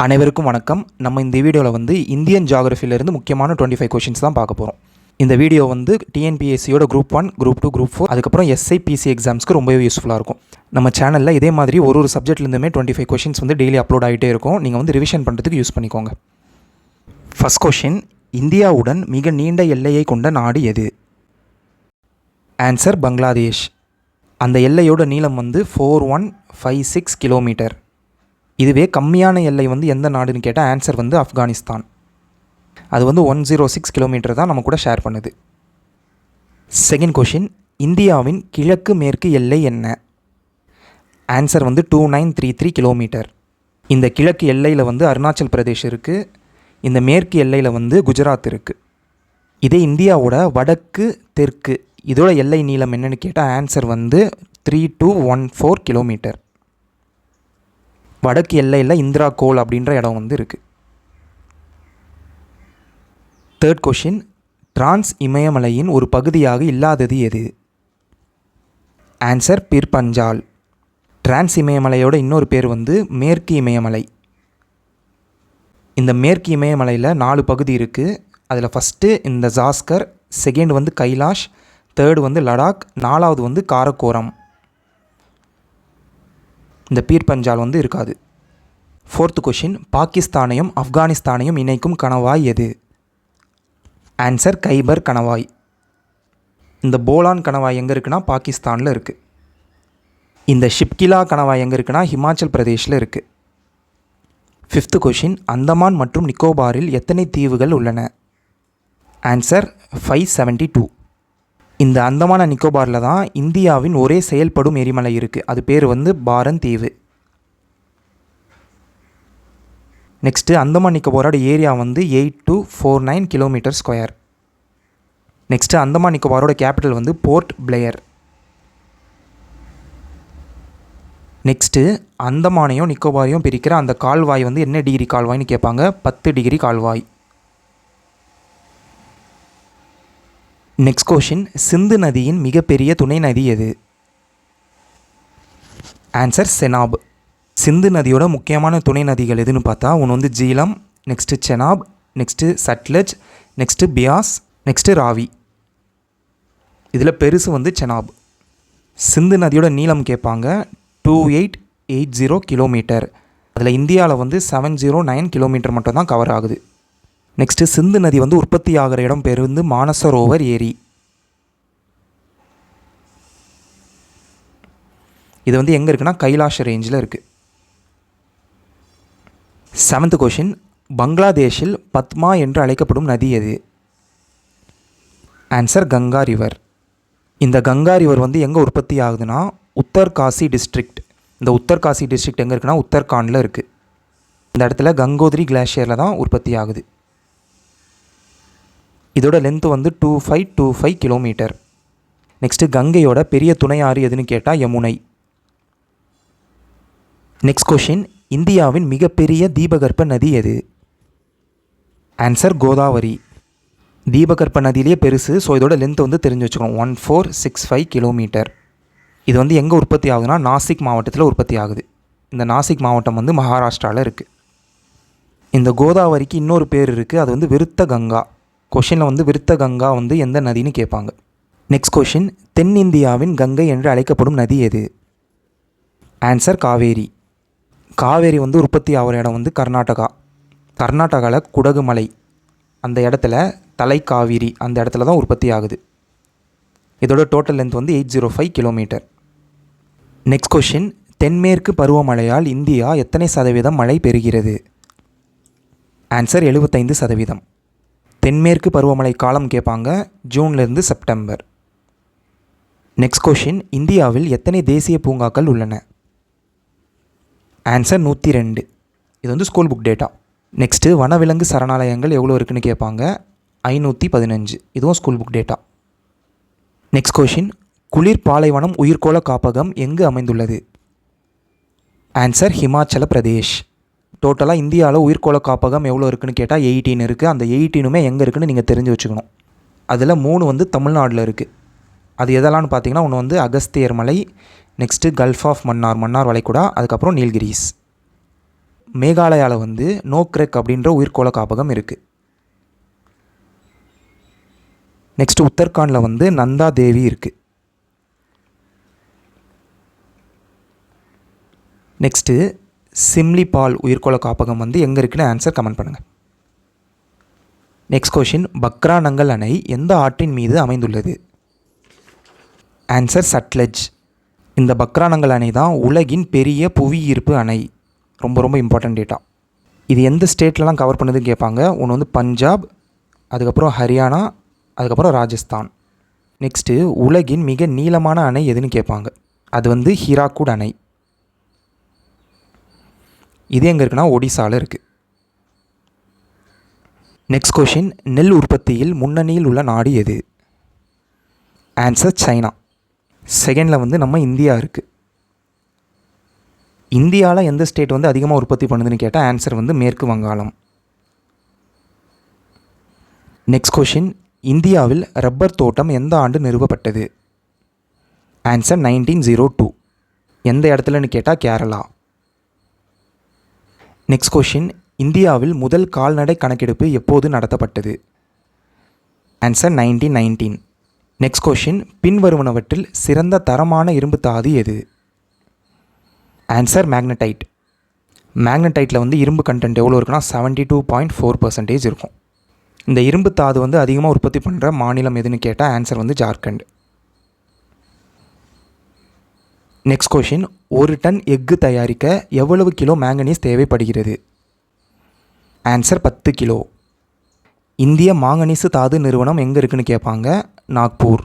அனைவருக்கும் வணக்கம். நம்ம இந்த வீடியோவில் வந்து இந்தியன் ஜாகிரஃபிலிருந்து முக்கியமான டுவெண்ட்டி ஃபைவ் கொஷின்ஸ் தான் பார்க்க போகிறோம் இந்த வீடியோ வந்து டிஎன்பிஎஸ்சியோட group one group two group four அதுக்கப்புறம் எஸ்ஐபிசி எக்ஸாம்ஸ்க்கு ரொம்பவே யூஸ்ஃபுல்லாக இருக்கும். நம்ம சேனலில் இதே மாதிரி ஒரு ஒரு சப்ஜெக்ட்லேருந்துமே டுவெண்ட்டி ஃபைவ் கொஷின்ஸ் வந்து டெய்லி அப்லோட் ஆகிட்டே இருக்கும். நீங்கள் வந்து ரிவிஷன் பண்ணுறதுக்கு யூஸ் பண்ணிக்கோங்க. ஃபஸ்ட் கொஷின் இந்தியாவுடன் மிக நீண்ட எல்லையை கொண்ட நாடு எது? ஆன்சர் பங்களாதேஷ் அந்த எல்லையோட நீளம் வந்து four one five six kilometre இதுவே கம்மியான எல்லை வந்து எந்த நாடுன்னு கேட்டால் ஆன்சர் வந்து ஆப்கானிஸ்தான். அது வந்து ஒன் ஜீரோ சிக்ஸ் கிலோமீட்டர் தான் நம்ம கூட ஷேர் பண்ணுது. செகண்ட் கொஷின் இந்தியாவின் கிழக்கு மேற்கு எல்லை என்ன? ஆன்சர் வந்து two nine three three kilometre இந்த கிழக்கு எல்லையில் வந்து அருணாச்சல் பிரதேஷ் இருக்குது இந்த மேற்கு எல்லையில் வந்து குஜராத் இருக்குது இதே இந்தியாவோட வடக்கு தெற்கு இதோட எல்லை நீளம் என்னென்னு கேட்டால் ஆன்சர் வந்து three two one four kilometre வடக்கு எல்லையில் இந்திரா கோல் அப்படின்ற இடம் வந்து இருக்குது தேர்ட் கொஷின் டிரான்ஸ் இமயமலையின் ஒரு பகுதியாக இல்லாதது எது? ஆன்சர் பிற்பஞ்சால் டிரான்ஸ் இமயமலையோட இன்னொரு பேர் வந்து மேற்கு இமயமலை. இந்த மேற்கு இமயமலையில் நாலு பகுதி இருக்குது அதில் ஃபஸ்ட்டு இந்த ஜாஸ்கர் செகண்ட் வந்து கைலாஷ் தேர்டு வந்து லடாக் நாலாவது வந்து காரக்கோரம். இந்த பீர் பஞ்சால் வந்து இருக்காது. ஃபோர்த்து கொஷின் பாகிஸ்தானையும் ஆப்கானிஸ்தானையும் இணைக்கும் கணவாய் எது? ஆன்சர் கைபர் கணவாய். இந்த போலான் கணவாய் எங்கே இருக்குன்னா பாகிஸ்தானில் இருக்குது இந்த ஷிப்கிலா கணவாய் எங்கே இருக்குன்னா ஹிமாச்சல் பிரதேஷில் இருக்குது ஃபிஃப்த்து கொஷின் அந்தமான் மற்றும் நிக்கோபாரில் எத்தனை தீவுகள் உள்ளன? ஆன்சர் ஃபைவ் செவன்ட்டி டூ இந்த அந்தமான நிக்கோபாரில் தான் இந்தியாவின் ஒரே செயல்படும் எரிமலை இருக்குது அது பேர் வந்து பாரன் தீவு. நெக்ஸ்ட்டு அந்தமான் நிக்கோபாரோட ஏரியா வந்து eight two four nine kilometre square. Next Andaman நிக்கோபாரோட capital வந்து போர்ட் பிளேயர். நெக்ஸ்ட்டு அந்தமானையும் நிக்கோபாரையும் பிரிக்கிற அந்த கால்வாய் வந்து என்ன டிகிரி கால்வாய்னு கேட்பாங்க பத்து டிகிரி கால்வாய். நெக்ஸ்ட் கொஷின் சிந்து நதியின் மிகப்பெரிய துணை நதி எது? ஆன்சர் செனாப் சிந்து நதியோட முக்கியமான துணை நதிகள் எதுன்னு பார்த்தா ஒன்று வந்து Jhelum next Chenab next Sutlej next Beas next Ravi இதில் பெருசு வந்து செனாப் சிந்து நதியோட நீளம் கேட்பாங்க two eight eight zero kilometre அதில் இந்தியாவில் வந்து செவன் ஜீரோ நைன் கிலோமீட்டர் மட்டும்தான் கவர் ஆகுது. நெக்ஸ்ட்டு சிந்து நதி வந்து உற்பத்தி ஆகிற இடம் பேர் வந்து மானசரோவர் ஏரி. இது வந்து எங்கே இருக்குன்னா கைலாஷ் ரேஞ்சில் இருக்குது செவன்த் கொஷின் பங்களாதேஷில் பத்மா என்று அழைக்கப்படும் நதி எது? ஆன்சர் கங்கா ரிவர் இந்த கங்கா ரிவர் வந்து எங்கே உற்பத்தி ஆகுதுன்னா உத்தர்காசி டிஸ்ட்ரிக்ட் இந்த உத்தர்காசி டிஸ்ட்ரிக்ட் எங்கே இருக்குன்னா உத்தரகாண்டில் இருக்குது இந்த இடத்துல கங்கோதிரி கிளாஷியரில் தான் உற்பத்தி ஆகுது இதோட லென்த்து வந்து two five two five kilometre next கங்கையோட பெரிய துணை ஆறு எதுன்னு கேட்டால் யமுனை. நெக்ஸ்ட் கொஷின் இந்தியாவின் மிகப்பெரிய தீபகற்ப நதி எது? ஆன்சர் கோதாவரி. தீபகற்ப நதியிலேயே பெருசு ஸோ இதோட லென்த் வந்து தெரிஞ்சு வச்சுக்கணும் one four six five kilometre இது வந்து எங்கே உற்பத்தி ஆகுதுன்னா நாசிக் மாவட்டத்தில் உற்பத்தி ஆகுது. இந்த நாசிக் மாவட்டம் வந்து மகாராஷ்டிராவில் இருக்குது இந்த கோதாவரிக்கு இன்னொரு பேர் இருக்குது அது வந்து விருத்த கங்கா. கொஷினில் வந்து விருத்த கங்கா வந்து எந்த நதின்னு கேட்பாங்க. நெக்ஸ்ட் கொஷின் தென்னிந்தியாவின் கங்கை என்று அழைக்கப்படும் நதி எது? ஆன்சர் காவேரி. காவேரி வந்து உற்பத்தி ஆகிற இடம் வந்து கர்நாடகா. கர்நாடகாவில் குடகு மலை அந்த இடத்துல தலைக்காவிரி அந்த இடத்துல தான் உற்பத்தி ஆகுது. இதோட டோட்டல் லென்த் வந்து eight zero five kilometre next question தென்மேற்கு பருவமழையால் இந்தியா எத்தனை சதவீதம் மழை பெறுகிறது? ஆன்சர் எழுபத்தைந்து சதவீதம். தென்மேற்கு பருவமழை காலம் கேட்பாங்க ஜூன்லேருந்து செப்டம்பர். நெக்ஸ்ட் கொஷின் இந்தியாவில் எத்தனை தேசிய பூங்காக்கள் உள்ளன? ஆன்சர் நூற்றி ரெண்டு இது வந்து ஸ்கூல் புக் டேட்டா நெக்ஸ்ட்டு வனவிலங்கு சரணாலயங்கள் எவ்வளோ இருக்குன்னு கேட்பாங்க? ஐநூற்றி பதினஞ்சு. இதுவும் school book data next question குளிர் பாலைவனம் உயிர்கோள காப்பகம் எங்கு அமைந்துள்ளது? ஆன்சர் ஹிமாச்சல பிரதேஷ் டோட்டலாக இந்தியாவில் உயிர்கோள காப்பகம் எவ்வளோ இருக்குன்னு கேட்டால் எயிட்டீன் இருக்குது அந்த எயிட்டீனுமே எங்கே இருக்குன்னு நீங்கள் தெரிஞ்சு வச்சுக்கணும். அதில் மூணு வந்து தமிழ்நாட்டில் இருக்குது அது எதெல்லாம்னு பார்த்தீங்கன்னா ஒன்று வந்து அகஸ்தியர் மலை next gulf of Mannar Mannar வளைகுடா அதுக்கப்புறம் நீல்கிரிஸ். மேகாலயாவில் வந்து நோக்ரெக் அப்படின்ற உயிர்கோள காப்பகம் இருக்குது நெக்ஸ்ட் உத்தரகாண்டில் வந்து நந்தா தேவி இருக்குது நெக்ஸ்ட்டு சிம்லிபால் உயிர்கோள காப்பகம் வந்து எங்கே இருக்குன்னு ஆன்சர் கமெண்ட் பண்ணுங்கள் நெக்ஸ்ட் கொஷின் பக்ரானங்கல் அணை எந்த ஆற்றின் மீது அமைந்துள்ளது? ஆன்சர் சட்லஜ் இந்த பக்ரானங்கல் அணை தான் உலகின் பெரிய புவியீர்ப்பு அணை. ரொம்ப ரொம்ப இம்பார்ட்டன்ட் டேட்டா இது எந்த ஸ்டேட்லலாம் கவர் பண்ணுதுன்னு கேட்பாங்க. ஒன்று வந்து பஞ்சாப் அதுக்கப்புறம் ஹரியானா அதுக்கப்புறம் ராஜஸ்தான். நெக்ஸ்ட்டு உலகின் மிக நீளமான அணை எதுன்னு கேட்பாங்க. அது வந்து ஹீராக்குட் அணை. இது எங்கே இருக்குன்னா ஒடிசாவில் இருக்குது நெக்ஸ்ட் கொஷின் நெல் உற்பத்தியில் முன்னணியில் உள்ள நாடு எது? Answer China. செகண்டில் வந்து நம்ம இந்தியா இருக்குது இந்தியாவில் எந்த ஸ்டேட் வந்து அதிகமாக உற்பத்தி பண்ணுதுன்னு கேட்டால் ஆன்சர் வந்து மேற்கு வங்காளம். நெக்ஸ்ட் கொஷின் இந்தியாவில் ரப்பர் தோட்டம் எந்த ஆண்டு நிறுவப்பட்டது? ஆன்சர் நைன்டீன் ஜீரோ டூ எந்த இடத்துலன்னு கேட்டால் கேரளா. நெக்ஸ்ட் கொஷின் இந்தியாவில் முதல் கால்நடை கணக்கெடுப்பு எப்போது நடத்தப்பட்டது? Answer nineteen nineteen next question பின்வருவனவற்றில் சிறந்த தரமான இரும்பு தாது எது? ஆன்சர் மேக்னடைட் மேக்னடைட்டில் வந்து இரும்பு கண்டென்ட் எவ்வளோ இருக்குன்னா seventy two point four percentage இருக்கும். இந்த இரும்பு தாது வந்து அதிகமாக உற்பத்தி பண்ணுற மாநிலம் எதுன்னு கேட்டால் ஆன்சர் வந்து ஜார்க்கண்ட். நெக்ஸ்ட் கொஷின் ஒரு டன் எஃகு தயாரிக்க எவ்வளவு கிலோ மேங்கனீஸ் தேவைப்படுகிறது? ஆன்சர் பத்து கிலோ. இந்திய மாங்கனீசு தாது நிறுவனம் எங்கே இருக்குன்னு கேட்பாங்க நாக்பூர்.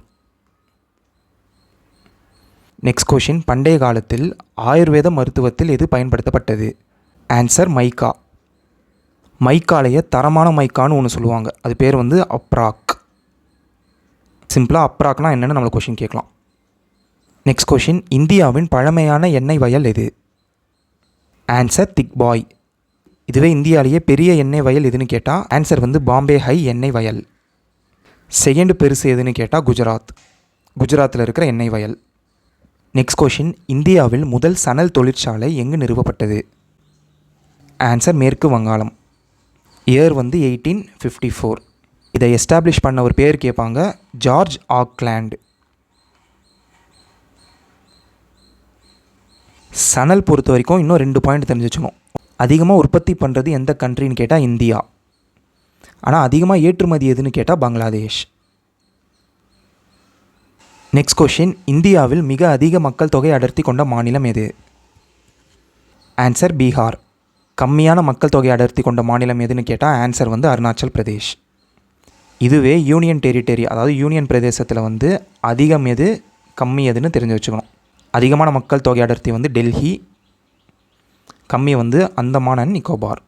நெக்ஸ்ட் கொஷின் பண்டைய காலத்தில் ஆயுர்வேத மருத்துவத்தில் எது பயன்படுத்தப்பட்டது? ஆன்சர் மைக்கா. மைக்காலைய தரமான மைக்கான்னு ஒன்று சொல்லுவாங்க. அது பேர் வந்து அப்ராக். சிம்பிளாக அப்ராக்னா என்னென்னு நம்மளை கொஷின் கேட்கலாம். நெக்ஸ்ட் கொஷின் இந்தியாவின் பழமையான எண்ணெய் வயல் எது? ஆன்சர் திக் பாய் இதுவே இந்தியாவிலேயே பெரிய எண்ணெய் வயல் எதுன்னு கேட்டால் ஆன்சர் வந்து பாம்பே ஹை எண்ணெய் வயல். செகண்ட் பெருசு எதுன்னு கேட்டால் குஜராத். குஜராத்தில் இருக்கிற எண்ணெய் வயல். நெக்ஸ்ட் கொஷின் இந்தியாவில் முதல் சணல் தொழிற்சாலை எங்கு நிறுவப்பட்டது? ஆன்சர் மேற்கு வங்காளம். இயர் வந்து எயிட்டீன் ஃபிஃப்டி ஃபோர் இதை எஸ்டாப்ளிஷ் பண்ண ஒரு பேர் கேட்பாங்க ஜார்ஜ் ஆக்லாண்ட் சணல் பொறுத்த வரைக்கும் இன்னும் ரெண்டு பாயிண்ட் தெரிஞ்சு வச்சுக்கணும் அதிகமாக உற்பத்தி பண்ணுறது எந்த கண்ட்ரின்னு கேட்டால் இந்தியா. ஆனால் அதிகமாக ஏற்றுமதி எதுன்னு கேட்டால் பங்களாதேஷ். நெக்ஸ்ட் கொஷின் இந்தியாவில் மிக அதிக மக்கள் தொகை அடர்த்தி கொண்ட மாநிலம் எது? ஆன்சர் பீகார். கம்மியான மக்கள் தொகை அடர்த்தி கொண்ட மாநிலம் எதுன்னு கேட்டால் ஆன்சர் வந்து அருணாச்சல் பிரதேஷ். இதுவே யூனியன் டெரிட்டரி அதாவது யூனியன் பிரதேசத்தில் வந்து அதிகம் எது கம்மி எதுன்னு தெரிஞ்சு வச்சுக்கணும். அதிகமான மக்கள் தொகை அடர்த்தி வந்து டெல்லி கம்மி வந்து Andaman and Nicobar.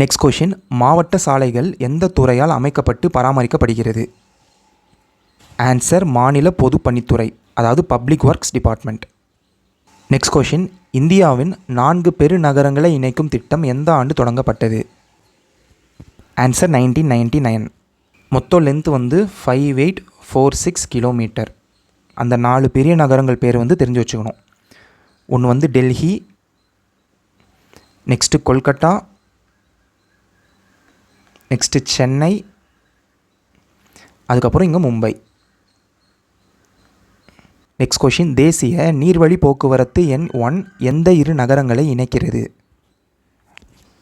Next question மாவட்ட சாலைகள் எந்த துறையால் அமைக்கப்பட்டு பராமரிக்கப்படுகிறது? ஆன்சர் மாநில பொதுப்பணித்துறை அதாவது public works department next question இந்தியாவின் நான்கு பெருநகரங்களை இணைக்கும் திட்டம் எந்த ஆண்டு தொடங்கப்பட்டது? ஆன்சர் நைன்டீன் நைன்டி நைன் மொத்தம் லென்த் வந்து five eight four six kilometre அந்த நாலு பெரிய நகரங்கள் பேர் வந்து தெரிஞ்சு வச்சுக்கணும். ஒன்று வந்து டெல்லி நெக்ஸ்ட்டு கொல்கட்டா நெக்ஸ்ட்டு சென்னை அதுக்கப்புறம் இங்கே மும்பை. நெக்ஸ்ட் கொஷின் தேசிய நீர்வழி போக்குவரத்து எண் ஒன் எந்த இரு நகரங்களை இணைக்கிறது?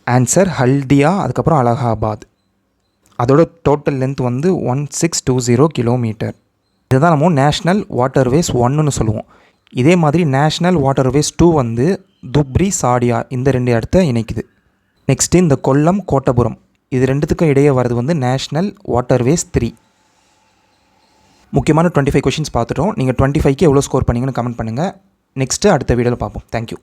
ஆன்சர் ஹல்தியா அதுக்கப்புறம் அலகாபாத். அதோட டோட்டல் லென்த் வந்து one six two zero kilometre இதுதான் நம்ம நேஷ்னல் வாட்டர்வேஸ் ஒன்னுன்னு சொல்லுவோம். இதே மாதிரி நேஷ்னல் வாட்டர்வேஸ் டூ வந்து துப்ரி சாடியா இந்த ரெண்டு இடத்த இணைக்குது. நெக்ஸ்ட்டு இந்த கொல்லம் கோட்டபுரம் இது ரெண்டுத்துக்கும் இடையே வர்றது வந்து நேஷ்னல் வாட்டர்வேஸ் த்ரீ முக்கியமான டுவெண்ட்டி ஃபைவ் கொஷின்ஸ் பார்த்துட்டோம். நீங்கள் டுவெண்ட்டி ஃபைவ்க்கு எவ்வளோ ஸ்கோர் பண்ணிங்கன்னு கமெண்ட் பண்ணுங்கள் நெக்ஸ்ட்டு அடுத்த வீடியோவில் பார்ப்போம். தேங்க்யூ